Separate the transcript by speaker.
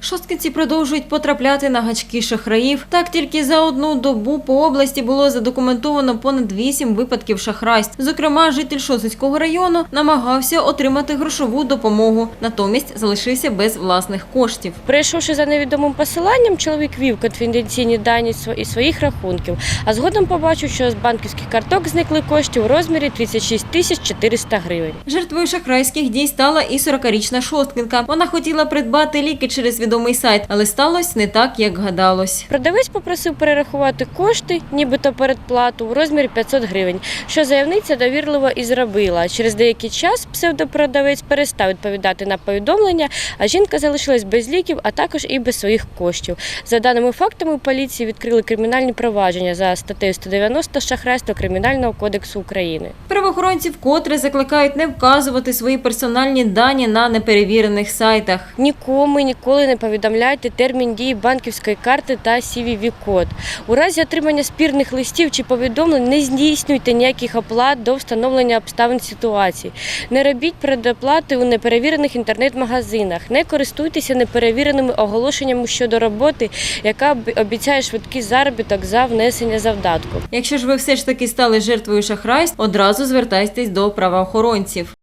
Speaker 1: Шосткинці продовжують потрапляти на гачки шахраїв. Так тільки за одну добу по області було задокументовано понад вісім випадків шахрайств. Зокрема, житель Шосткинського району намагався отримати грошову допомогу, натомість залишився без власних коштів.
Speaker 2: Перейшовши за невідомим посиланням, чоловік вів конфіденційні дані із своїх рахунків, а згодом побачив, що з банківських карток зникли кошти у розмірі 36 тисяч 400 гривень.
Speaker 1: Жертвою шахрайських дій стала і 40-річна шосткинка. Вона хотіла придбати ліки через відомий сайт, але сталося не так, як гадалось.
Speaker 2: Продавець попросив перерахувати кошти, нібито передплату, у розмірі 500 гривень, що заявниця довірливо і зробила. Через деякий час псевдопродавець перестав відповідати на повідомлення, а жінка залишилась без ліків, а також і без своїх коштів. За даними фактами, у поліції відкрили кримінальні провадження за статтею 190 шахрайство Кримінального кодексу України.
Speaker 1: Правоохоронці вкотре закликають не вказувати свої персональні дані на неперевірених сайтах.
Speaker 2: Нікому ніколи не повідомляйте термін дії банківської карти та cvv код У разі отримання спірних листів чи повідомлень не здійснюйте ніяких оплат до встановлення обставин ситуації. Не робіть предоплати у неперевірених інтернет-магазинах. Не користуйтеся неперевіреними оголошеннями щодо роботи, яка обіцяє швидкий заробіток за внесення завдатку.
Speaker 1: Якщо ж ви все ж таки стали жертвою шахрайств, одразу звертайтесь до правоохоронців.